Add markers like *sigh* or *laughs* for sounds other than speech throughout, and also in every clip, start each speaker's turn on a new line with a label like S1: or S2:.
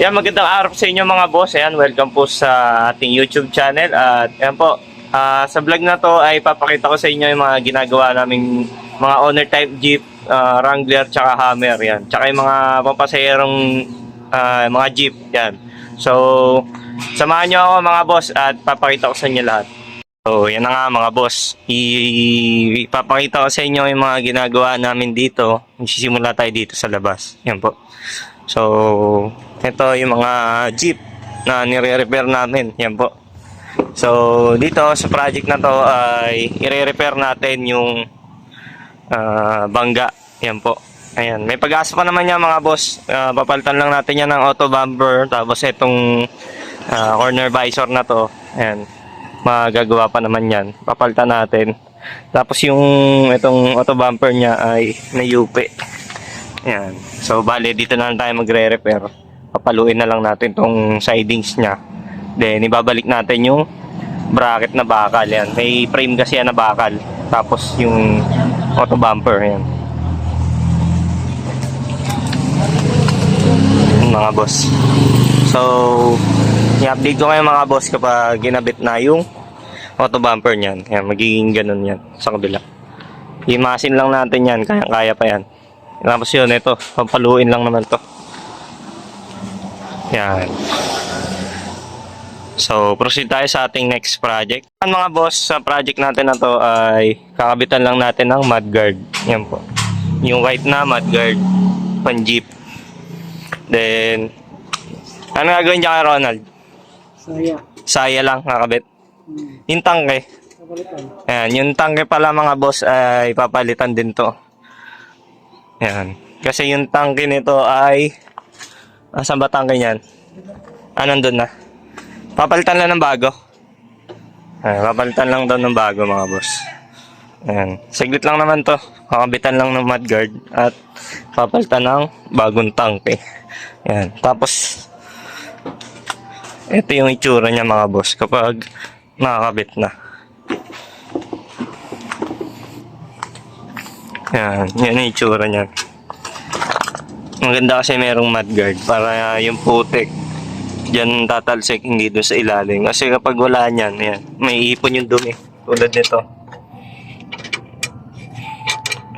S1: Yan, magandang araw sa inyo mga boss. Ayan, welcome po sa ating YouTube channel. At ayan po, ah, sa vlog na to ay papakita ko sa inyo yung mga ginagawa naming mga owner type Jeep, ah, Wrangler, tsaka Hammer. Yan. Tsaka yung mga pampasayerong ah, mga Jeep. Yan. So, samahan nyo ako mga boss at papakita ko sa inyo lahat. So, yan na nga mga boss. I- Ipapakita ko sa inyo yung mga ginagawa namin dito. Magsisimula tayo dito sa labas. Yan po. So, ito yung mga jeep na nire-repair namin. Yan po. So, dito sa project na to ay i-repair natin yung ah, bangga. Yan po. Ayan. May pag-asa pa naman yan mga boss. Ah, papalitan lang natin yan ng auto bumper. Tapos itong ah, corner visor na to. Ayan. Magagawa pa naman yan. Papalitan natin. Tapos yung itong auto bumper niya ay nayupi. Ayan. So, bale, dito na lang tayo magre-repair. Papaluin na lang natin tong sidings niya. Then, ibabalik natin yung bracket na bakal. Yan. May frame kasi yan na bakal. Tapos, yung auto bumper. Yan. Mga boss. So, i-update ko kayo mga boss kapag ginabit na yung auto bumper niyan. Yan, magiging ganun yan sa kabila. Imasin lang natin yan. Kaya-kaya pa yan. Tapos yun, ito. Pampaluin lang naman to. Yan. So, proceed tayo sa ating next project. Ang mga boss, sa project natin na to ay kakabitan lang natin ng mudguard. Yan po. Yung white na mudguard. Pan jeep. Then, ano gagawin dyan kay Ronald?
S2: Saya.
S1: Saya lang kakabit.
S2: Hmm.
S1: Yung tangke.
S2: Kapalitan.
S1: Ayan, yung tangke pala mga boss ay papalitan din to. Ayan. Kasi yung tangke nito ay... Asan ba tangke niyan? Ah, nandun na. Papalitan lang ng bago. Ayan, papalitan lang daw ng bago mga boss. Ayan. Saglit lang naman to. Kakabitan lang ng mudguard at papalitan ng bagong tangke. Ayan. Tapos, ito yung itsura niya mga boss kapag nakakabit na. Yan, yan ang itsura niyan. Maganda kasi merong mudguard para yung putik diyan tatalsik hindi doon sa ilalim. Kasi kapag wala niyan, yan, may ipon yung dumi. Tulad nito.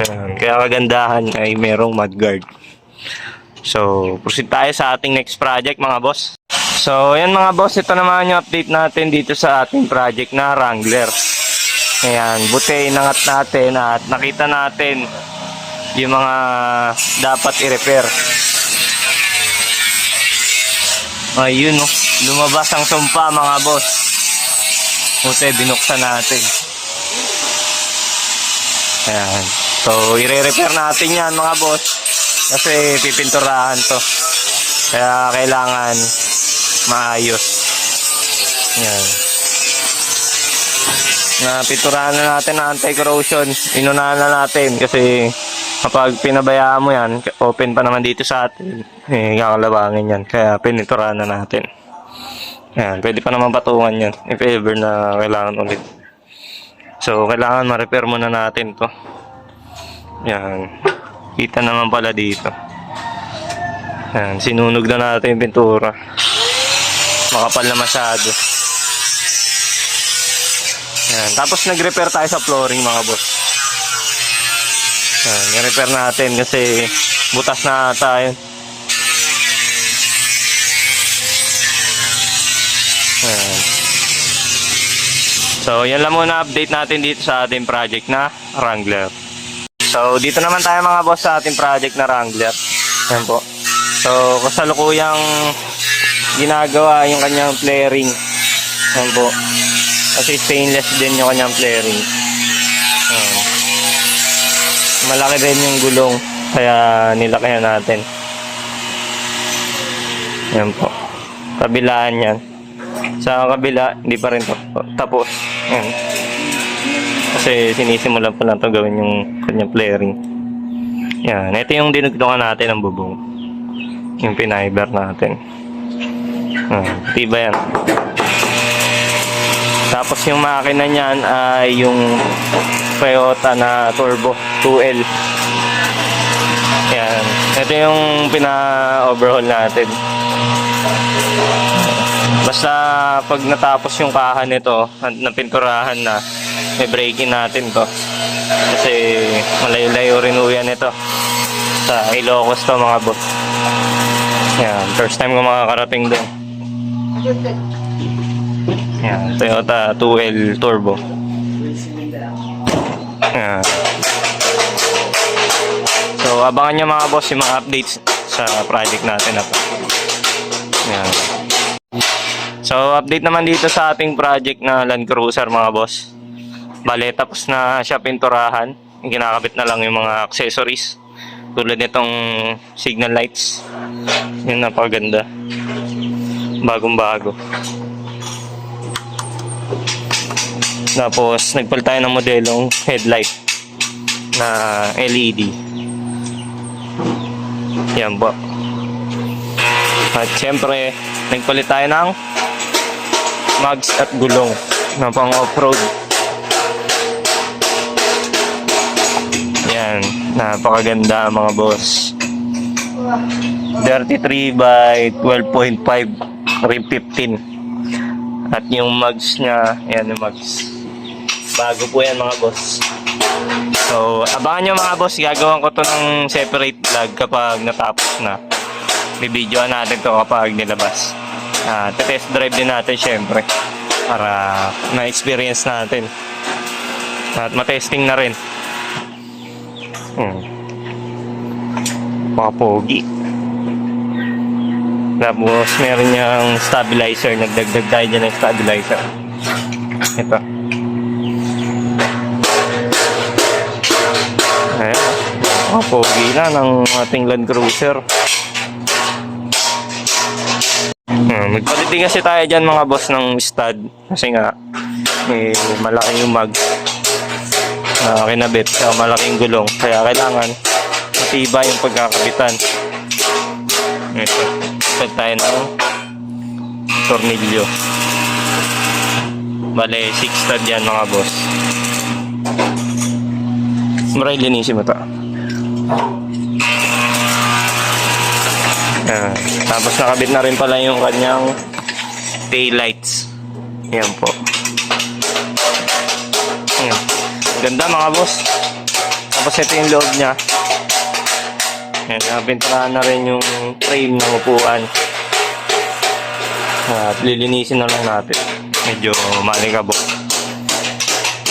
S1: Yan, kaya kagandahan ay merong mudguard. So, proceed tayo sa ating next project mga boss. So, yan mga boss, ito naman yung update natin dito sa ating project na Wrangler. Ayan, buti inangat natin at nakita natin yung mga dapat i-repair. Ayun, oh. lumabas ang sumpa mga boss. Buti, binuksan natin. Ayan. So, i-repair natin yan mga boss. Kasi pipinturahan to. Kaya kailangan maayos. Yan na piturahan na natin na anti-corrosion. Inunahan na natin kasi kapag pinabayaan mo yan, open pa naman dito sa atin, eh, kakalabangin yan. Kaya piniturahan na natin. Yan, pwede pa naman patungan yan if ever na kailangan ulit. So, kailangan ma-repair muna natin to. Yan. Kita naman pala dito. Yan, sinunog na natin yung pintura. Makapal na masyado. Yan. Tapos nag-repair tayo sa flooring mga boss. Yan, i-repair natin kasi butas na tayo. Yan. So, yan lang muna update natin dito sa ating project na Wrangler. So, dito naman tayo mga boss sa ating project na Wrangler. Yan po. So, kasalukuyang ginagawa yung kanyang flaring. Yan po. Kasi stainless din yung kanyang flaring. Ayan. Malaki rin yung gulong. Kaya nilakihan natin. Yan po. Kabilaan yan. Sa kabila, hindi pa rin tap- tapos. Yan. Kasi sinisimulan pa lang ito gawin yung kanyang flaring. Yan. Ito yung dinugtungan natin ng bubong. Yung pinaiber natin. Yan. Tiba yan. Tapos yung makina niyan ay yung Toyota na Turbo 2L. Yan. Ito yung pina-overhaul natin. Basta pag natapos yung kahan nito, na pinturahan na, may breaking natin to. Kasi malayo-layo rin uyan ito. Sa Ilocos to mga boss. Yan, first time ko makakarating doon. Yan, Toyota 2L Turbo. Yan. So, abangan nyo mga boss yung mga updates sa project natin na. So, update naman dito sa ating project na Land Cruiser mga boss. Bale, tapos na siya pinturahan. Kinakabit na lang yung mga accessories. Tulad nitong signal lights. Yun napaganda. Bagong bago. Tapos, nagpalit tayo ng modelong headlight na LED. Yan po. At syempre, nagpalit tayo ng mags at gulong na pang off-road. Yan, napakaganda mga boss. 33 by 12.5 rim 15. At yung mags niya, yan yung mags. Bago po yan mga boss. So, abangan nyo mga boss, gagawin ko to ng separate vlog kapag natapos na. Bibidyoan natin to kapag nilabas. Ah, test drive din natin syempre para na-experience natin. At matesting na rin. Hmm. Mga pogi. Tapos meron niyang stabilizer. Nagdagdag tayo dyan ng stabilizer. Ito. Pogi na ng ating Land Cruiser. Hmm, magpalit din kasi tayo dyan mga boss ng stud. Kasi nga, eh, malaki yung mag na kinabit sa malaking gulong. Kaya kailangan matibay yung pagkakabitan. Ito. Pag tayo ng tornilyo. Bale, 6 stud yan mga boss. Maray linisin mo to. Ah, tapos nakabit na rin pala yung kanyang taillights. Yan po. Yan. Ganda mga boss. Tapos ito yung loob niya. Yan, nabintarahan na rin yung frame ng upuan. At lilinisin na lang natin. Medyo malikabok.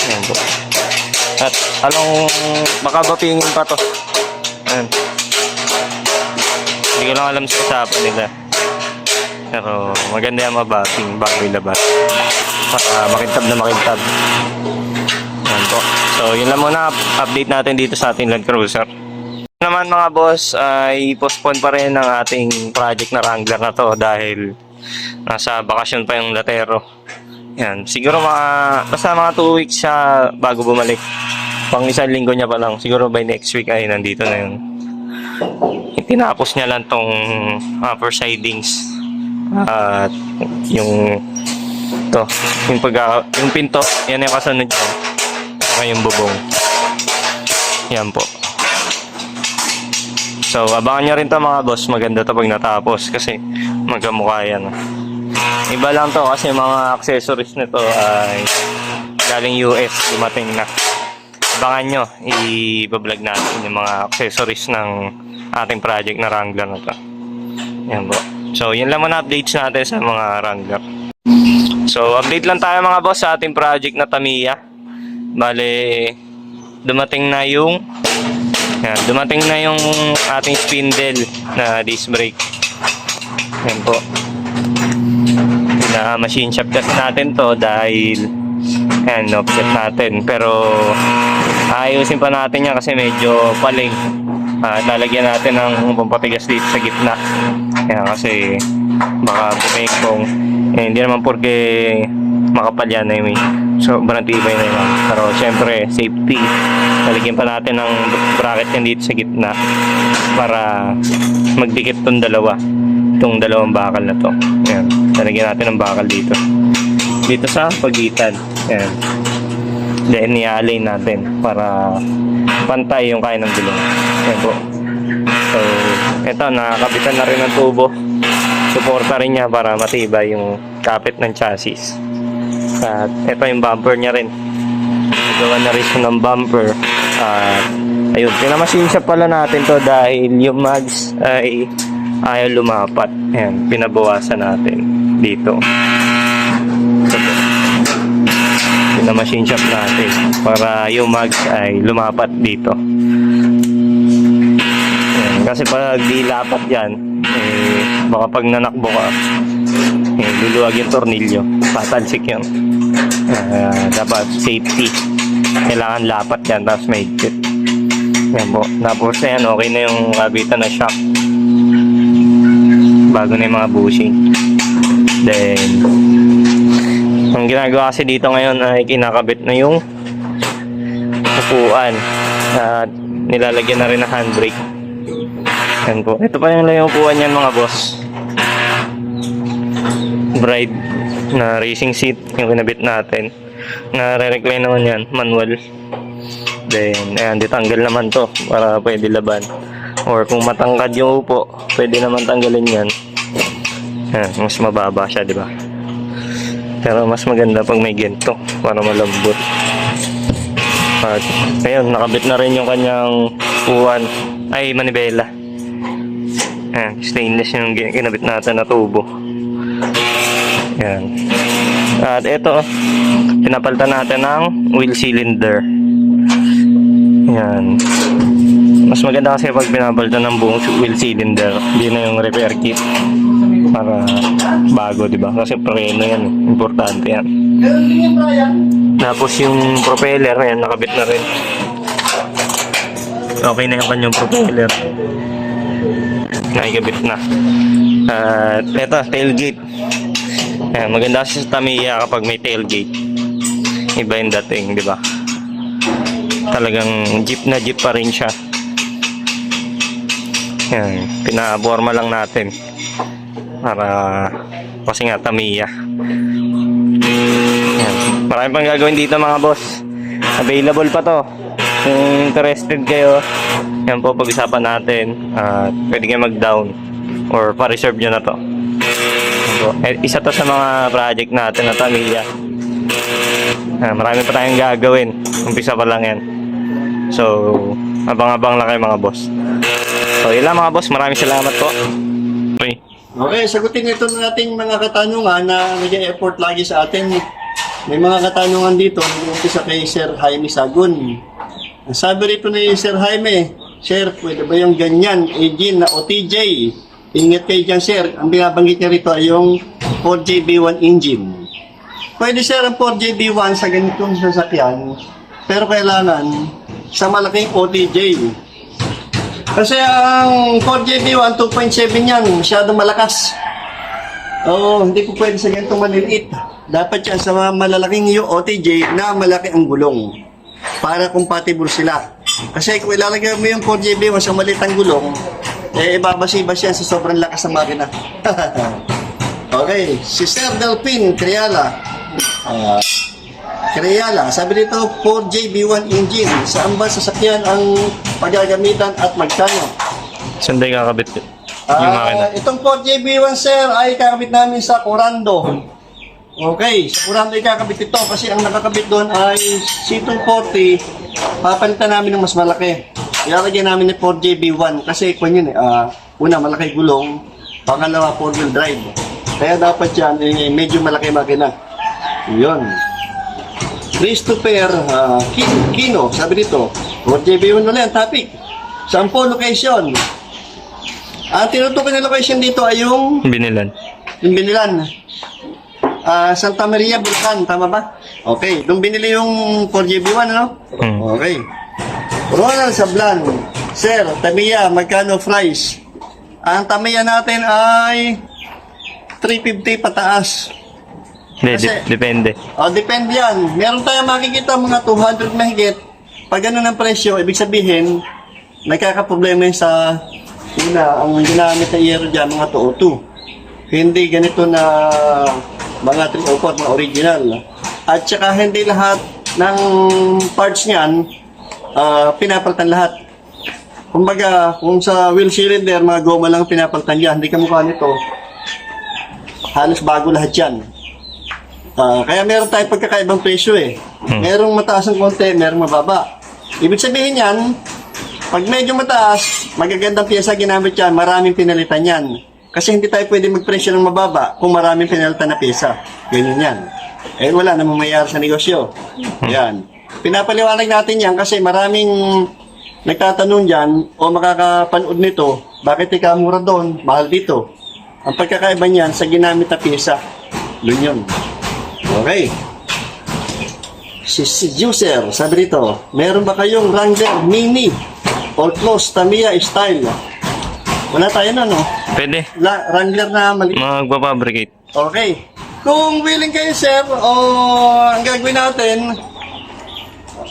S1: Yan po. At along baka bapingin pa to. Ayan. Hindi ko lang alam sa usapan nila. Pero maganda yung mabaping bago ilabas. Para makintab na makintab. Yan po. So yun lang muna up- update natin dito sa ating Land Cruiser. Naman mga boss ay postpone pa rin ang ating project na Wrangler na to dahil nasa bakasyon pa yung Latero. Yan, siguro mga basta mga 2 weeks siya bago bumalik. Pang isang linggo niya pa lang. Siguro by next week ay nandito na yun. Tinapos niya lang tong upper sidings at yung to, yung pagka, yung pinto, yan yung kasunod niya. Saka yung bubong. Yan po. So, abangan nyo rin to mga boss. Maganda to pag natapos kasi magkamukha yan. Iba lang to kasi mga accessories nito ay galing US, dumating na. Abangan nyo, i-vlog natin yung mga accessories ng ating project na Wrangler na to. Yan po. So, yun lang muna updates natin sa mga Wrangler. So, update lang tayo mga boss sa ating project na Tamiya. Bale, dumating na yung yan, dumating na yung ating spindle na disc brake. Yan po. Na machine shop kasi natin to dahil yan, offset natin. Pero ayusin pa natin yan kasi medyo paling. Ah, lalagyan natin ng pampatigas dito sa gitna. Yan kasi baka bumikong. Eh, hindi naman porque makapal yan na yun. So, tibay na yun. Pero syempre, safety. Lalagyan pa natin ng bracket yan dito sa gitna para magdikit tong dalawa. Itong dalawang bakal na to. Yan. Lalagyan natin ng bakal dito. Dito sa pagitan. Yan. Then, i-align natin para pantay yung kaya ng gulong. Yan po. So, eto, nakakabitan na rin ng tubo. suporta rin niya para matibay yung kapit ng chassis. At ito yung bumper niya rin. Nagawa na rin siya ng bumper. At ayun, pinamasin siya pala natin to dahil yung mags ay ayaw lumapat. Ayan, pinabawasan natin dito. Ito po. Pinamachine shop natin para yung mags ay lumapat dito. Kasi pag di lapat yan, eh, baka pag nanakbo ka, eh, luluwag yung tornilyo. Patalsik yun. Ah, dapat safety. Kailangan lapat yan, tapos may higpit. Yan po. Tapos yan, okay na yung kabitan na shock. Bago na yung mga bushing. Then, ang ginagawa kasi dito ngayon ay kinakabit na yung upuan. At nilalagyan na rin ng handbrake. Yan po. Ito pa yung layong upuan yan mga boss. Bride na racing seat yung kinabit natin. Na re-recline naman yan, manual. Then, ayan, ditanggal naman to para pwede laban. Or kung matangkad yung upo, pwede naman tanggalin yan. Ayan, mas mababa siya, di ba? Pero mas maganda pag may gento para malambot. At ayun, nakabit na rin yung kanyang uwan ay manibela. Ayan, stainless yung kinabit natin na tubo. Ayan. At ito, pinapalitan natin ng wheel cylinder. Ayan. Mas maganda kasi pag pinapalitan ng buong wheel cylinder, hindi na yung repair kit para bago, di ba? Kasi preno yan, importante yan. Tapos yung propeller, ayan, nakabit na rin. Okay na yung kanyang propeller. Nakikabit na. At eto, tailgate. Ayan, maganda kasi sa Tamiya kapag may tailgate. Iba yung dating, di ba? Talagang jeep na jeep pa rin siya. Ayan, pinaborma lang natin. Para kasi nga Tamiya. Ayan. Marami pang gagawin dito mga boss. Available pa to. Kung interested kayo, yan po pag-usapan natin. At pwede kayo mag-down or pa-reserve nyo na to. Eh, isa to sa mga project natin na Tamiya. Ah, marami pa tayong gagawin. Umpisa pa lang yan. So, abang-abang lang kayo mga boss. So, yun lang mga boss. Maraming salamat po. Okay.
S3: Okay, sagutin ito ng ating mga katanungan na nag-effort lagi sa atin. May mga katanungan dito, nag-umpisa kay Sir Jaime Sagun. Ang sabi rito ni Sir Jaime, Sir, pwede ba yung ganyan, engine na OTJ? Ingat kayo dyan, Sir. Ang binabanggit niya rito ay yung 4JB1 engine. Pwede, Sir, ang 4JB1 sa ganitong sasakyan, pero kailangan sa malaking OTJ. Kasi ang 4JB1, 2.7 yan, masyadong malakas. Oo, hindi po pwede sa ganitong maliliit. Dapat yan sa malalaking OTJ na malaki ang gulong. Para compatible sila. Kasi kung ilalagay mo yung 4JB1 sa maliit ang gulong, eh ibabasibas yan sa sobrang lakas ng makina. *laughs* okay, si Sir Delpin Triala. Ah, Kriala, sabi dito 4JB1 engine. Saan ba sasakyan ang pagagamitan at magkano?
S1: Sunday kakabit yung
S3: Ah,
S1: makina.
S3: itong 4JB1 sir ay kakabit namin sa Corando. Okay, sa Corando ay kakabit ito kasi ang nakakabit doon ay C240. Papalitan namin ng mas malaki. Ilalagyan namin ng 4JB1 kasi kung yun eh, ah, una malaki gulong, pangalawa 4 wheel drive. Kaya dapat yan eh, medyo malaki makina. Yun. Christopher Ki- Kino, sabi dito, 4JB1 na lang, topic. Saan po location? Ang tinutukoy na location dito ay yung,
S1: Binilan.
S3: yung binilan. Ah, Santa Maria, Bulacan, tama ba? Okay, doon binili yung 4GB1, ano?
S1: Hmm.
S3: Okay. Ronald Sablan, Sir, Tamiya, magkano price? Ang Tamiya natin ay 350 pataas.
S1: Hindi,
S3: Kasi-
S1: dip- depende.
S3: O, depende yan. Meron tayong makikita mga 200 mahigit. Pag ganun ang presyo, ibig sabihin, nagkakaproblema yun sa una, ang ginamit na iyero dyan, mga 202. Hindi ganito na mga 304, mga original. At saka hindi lahat ng parts niyan, ah, pinapalitan lahat. Kumbaga, kung sa wheel cylinder, mga goma lang pinapalitan yan, hindi kamukha nito. halos bago lahat yan. Ah, kaya meron tayong pagkakaibang presyo eh. Merong mataas ang konti, merong mababa. Ibig sabihin yan, pag medyo mataas, magagandang pyesa ginamit yan, maraming pinalitan yan. Kasi hindi tayo pwede magpresyo ng mababa kung maraming pinalitan na pyesa. Ganyan yan. Eh wala namang mayari sa negosyo. Yan. Pinapaliwanag natin yan kasi maraming nagtatanong dyan o makakapanood nito, bakit ikaw mura doon, mahal dito. Ang pagkakaiba niyan sa ginamit na pyesa. Yun yun. Okay. Si, si user, sabi rito, meron ba kayong Wrangler Mini or Close Tamiya style? Wala tayo na, no?
S1: Pwede.
S3: La, Wrangler na mali.
S1: Magpapabricate.
S3: Okay. Kung willing kayo, sir, o ang gagawin natin,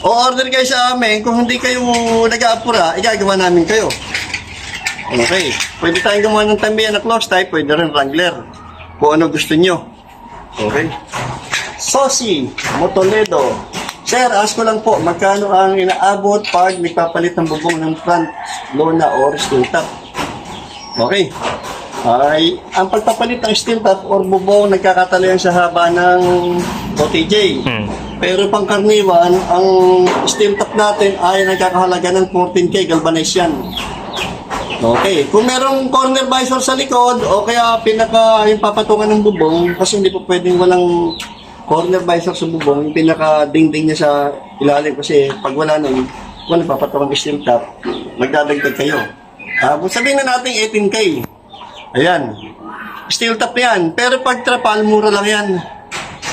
S3: o order kayo sa amin, kung hindi kayo nag-aapura, igagawa namin kayo. Okay. Pwede tayong gumawa ng Tamiya na close type, pwede rin Wrangler. Kung ano gusto nyo. Okay. Sosi Motoledo. Sir, ask ko lang po, magkano ang inaabot pag nagpapalit ng bubong ng front lona or steel top? Okay. Ay, ang pagpapalit ng steel top or bubong nagkakatalo yan sa haba ng OTJ.
S1: Hmm.
S3: Pero pang karniwan, ang steel top natin ay nagkakahalaga ng 14K galvanized yan. Okay. Kung merong corner visor sa likod o kaya pinaka yung papatungan ng bubong kasi hindi po pwedeng walang corner visor sa bubong, yung pinaka dingding niya sa ilalim kasi pag wala nun, walang papatungan ng steel top, magdadagdag kayo. Kung sabihin na natin 18K. Ayan. Steel top yan. Pero pag trapal, mura lang yan.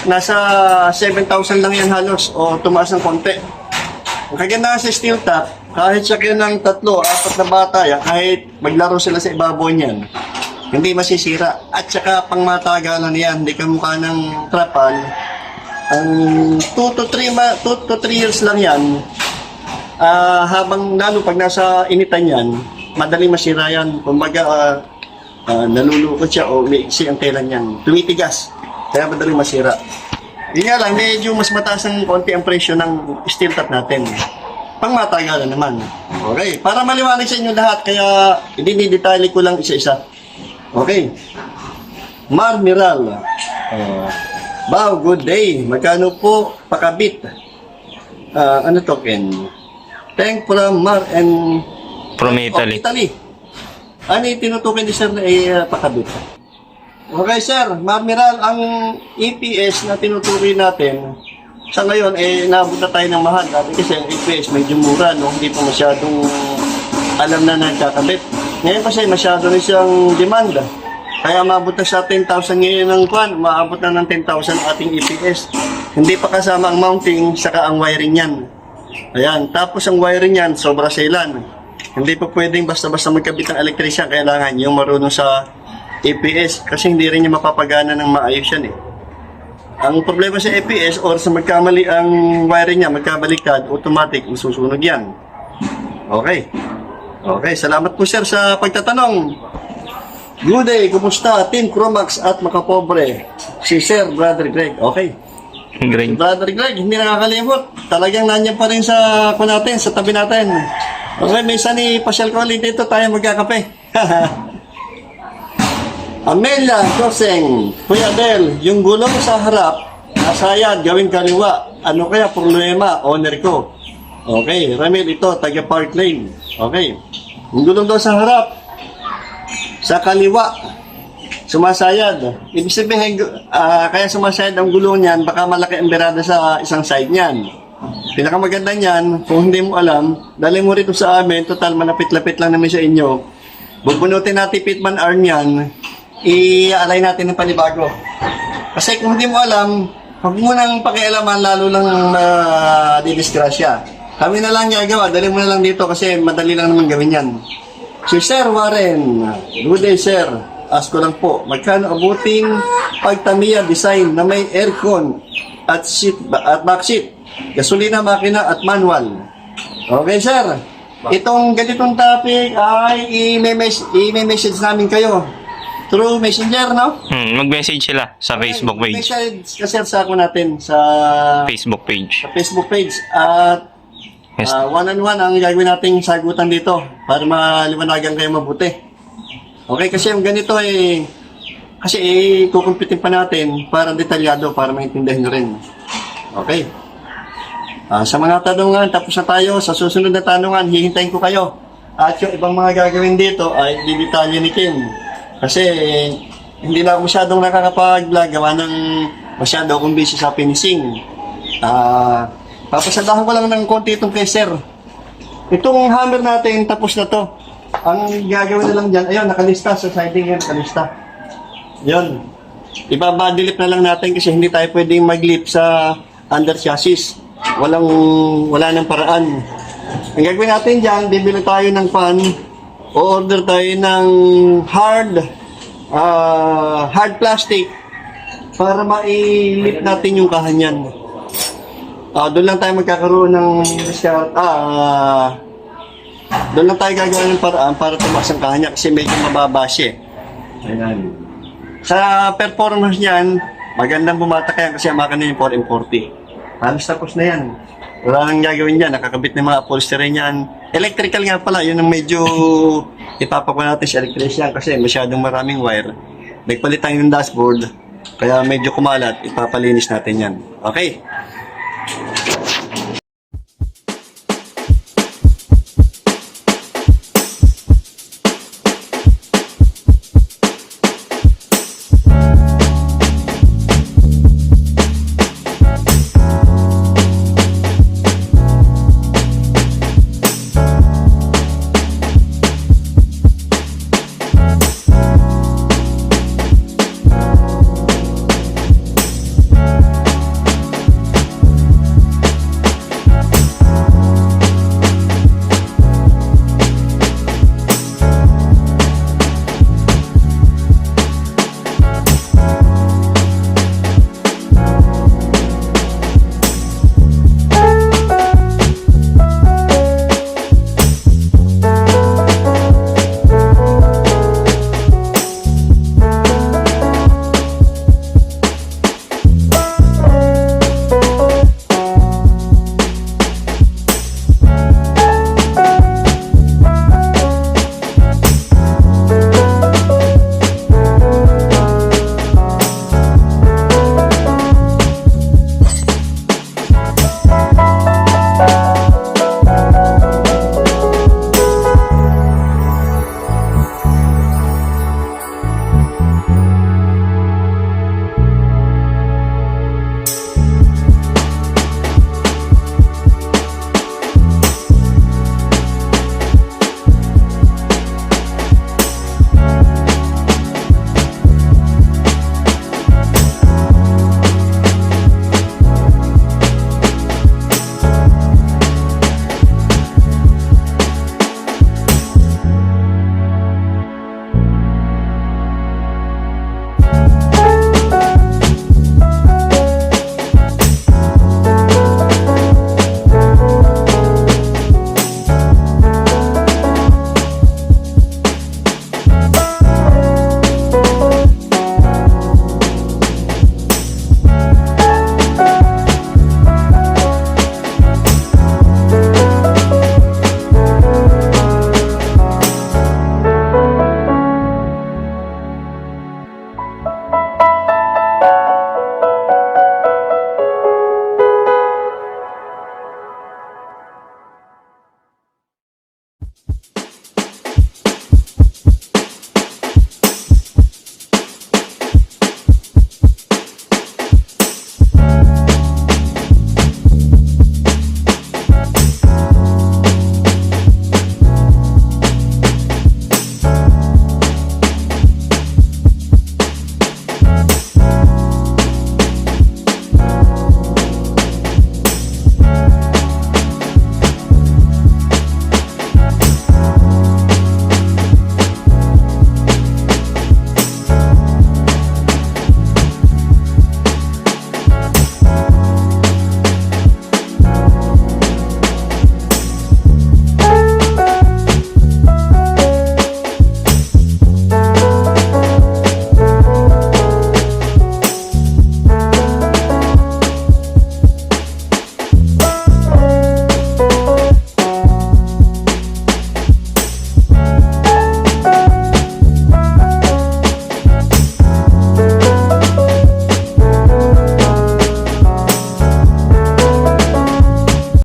S3: Nasa 7,000 lang yan halos o tumaas ng konti. Ang kagandahan sa steel top, kahit sakyan ng tatlo, apat na bata yan, kahit maglaro sila sa ibabaw niyan, hindi masisira. At saka pang matagalan yan, hindi ka mukha ng trapal. Ang 2 to 3 ma- 2 to 3 years lang yan, ah habang lalo pag nasa initan yan, madaling masira yan. Kumbaga, ah, ah, nalulukot siya o may iksi ang kailan yan. Tumitigas. Kaya madaling masira. Yun nga lang, medyo mas mataas ng konti ang presyo ng steel top natin. Pang matagalan naman. Okay, para maliwanag sa inyo lahat, kaya idinidetalye ko lang isa-isa. Okay. Mar Miral. Uh, Bao, good day. Magkano po pakabit? Ah, ano to, Ken? Thank from Mar and
S1: From Italy.
S3: Italy. Ano yung tinutukoy ni Sir na eh, pakabit? Okay, Sir. Mamiral, ang EPS na tinutukoy natin, sa ngayon, eh, nabot na tayo ng mahal. Dati kasi ang EPS medyo mura, no? Hindi pa masyadong alam na nagkakabit. Ngayon kasi masyado na siyang demand. Kaya maabot na sa 10,000 ngayon ng kwan, maabot na ng 10,000 ang ating EPS. Hindi pa kasama ang mounting, saka ang wiring yan. Ayan, tapos ang wiring yan, sobra selan. Hindi pa pwedeng basta-basta magkabit ng electrician, kailangan yung marunong sa EPS kasi hindi rin niya mapapagana ng maayos yan eh. Ang problema sa EPS or sa magkamali ang wiring niya, magkabaliktad, automatic, masusunog yan. Okay. Okay, salamat po sir sa pagtatanong. Good day, kumusta? Team Cromax at Makapobre. Si Sir Brother Greg. Okay.
S1: Green.
S3: Brother Greg, hindi nakakalimot. Talagang nandiyan pa rin sa ko natin, sa tabi natin. Okay, minsan ni Pasyal ko ulit dito tayo magkakape. *laughs* Amelia Crossing, Kuya Del, yung gulong sa harap, nasayad, gawing kaliwa. Ano kaya problema? Owner ko. Okay, Ramil ito, taga Park Lane. Okay. Yung gulong daw sa harap, sa kaliwa, sumasayad. Ibig sabihin, ah, kaya sumasayad ang gulong niyan, baka malaki ang berada sa isang side niyan. Pinakamaganda niyan, kung hindi mo alam, dali mo rito sa amin, total malapit-lapit lang naman sa inyo. Bubunutin natin pitman arm yan, i-alay natin ng panibago. Kasi kung hindi mo alam, huwag mo nang pakialaman, lalo lang na didisgrasya. Kami na lang gagawa, dali mo na lang dito kasi madali lang naman gawin yan. Si Sir Warren, good day sir. Ask ko lang po, magkano abuting pagtamiya design na may aircon at seat at back seat, gasolina, makina at manual. Okay sir, itong ganitong topic ay i-message namin kayo through messenger, no?
S1: Hmm, mag-message sila sa Facebook page.
S3: Message ka sir sa ako natin sa,
S1: Facebook page.
S3: sa Facebook page at
S1: Yes.
S3: Ah, one-on-one ang gagawin nating sagutan dito para maliwanagan kayo mabuti. Okay, kasi yung ganito ay Kasi eh, kukumpitin pa natin para detalyado, para maintindihan nyo rin. Okay. Ah, sa mga tanungan, tapos na tayo. Sa susunod na tanungan, hihintayin ko kayo. At yung ibang mga gagawin dito ay didetalye ni Kim. Kasi hindi na ako masyadong nakakapag-vlog gawa ng masyado akong busy sa finishing. Ah, papasadahan ko lang ng konti itong kay. Itong hammer natin, tapos na to. Ang gagawin na lang dyan, ayun, nakalista sa siding yan, nakalista. Yun. Ibabadilip na lang natin kasi hindi tayo pwedeng maglip sa under chassis. Walang, wala nang paraan. Ang gagawin natin dyan, bibili tayo ng pan, o-order tayo ng hard, ah, hard plastic para mailip natin yung kahanyan. Ah, doon lang tayo magkakaroon ng discount. Ah, doon lang tayo gagawa ng paraan para tumaas ang kanya kasi medyo mababa siya. Ayan. Sa performance niyan, magandang bumata kaya kasi ang makina yung 4M40. Halos tapos na yan. Wala nang gagawin yan. Nakakabit ng mga upholstery niyan. Electrical nga pala. Yun ang medyo ipapakuha natin sa electrician kasi masyadong maraming wire. Nagpalit tayo ng dashboard. Kaya medyo kumalat. Ipapalinis natin yan. Okay.